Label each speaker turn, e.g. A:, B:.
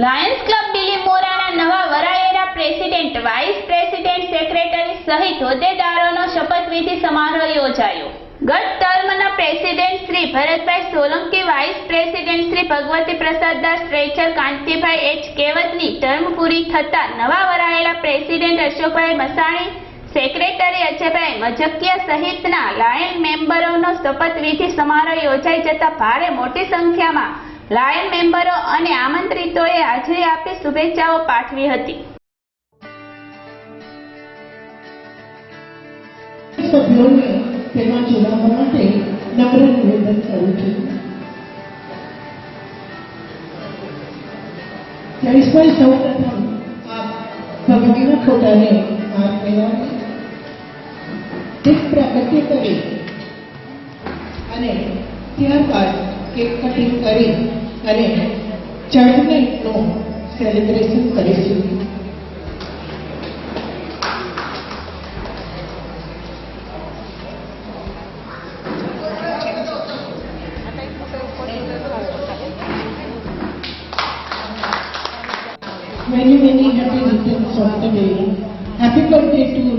A: Lions club Delhi મોરાના નવા વરાયેલા president, vice president, secretary સહિત હોદ્દેદારોનો શપથવિધિ સમારોહ યોજાયો. ગત ટર્મના president Shri Bharatbhai Solanki, vice president Shri Bhagwati Prasad Das, treasurer Kantibhai H કેવતની term પૂરી થતા નવા વરાયેલા પ્રેસિડેન્ટ અશોકભાઈ મસાણી, સેક્રેટરી અજયભાઈ મજકિયા સહિતના લાયન મેમ્બરોનો શપથવિધિ સમારોહ યોજાઈ જતા ભારે મોટી સંખ્યામાં લાયન મેમ્બરો અને આમંત્રિતોએ હાજરી આપી શુભેચ્છાઓ પાઠવી હતી.
B: ત્યારબાદ કેક કટિંગ કરી અને જજમેન્ટનું સેલિબ્રેશન કરીશું Many, many happy returns of the day. Happy birthday to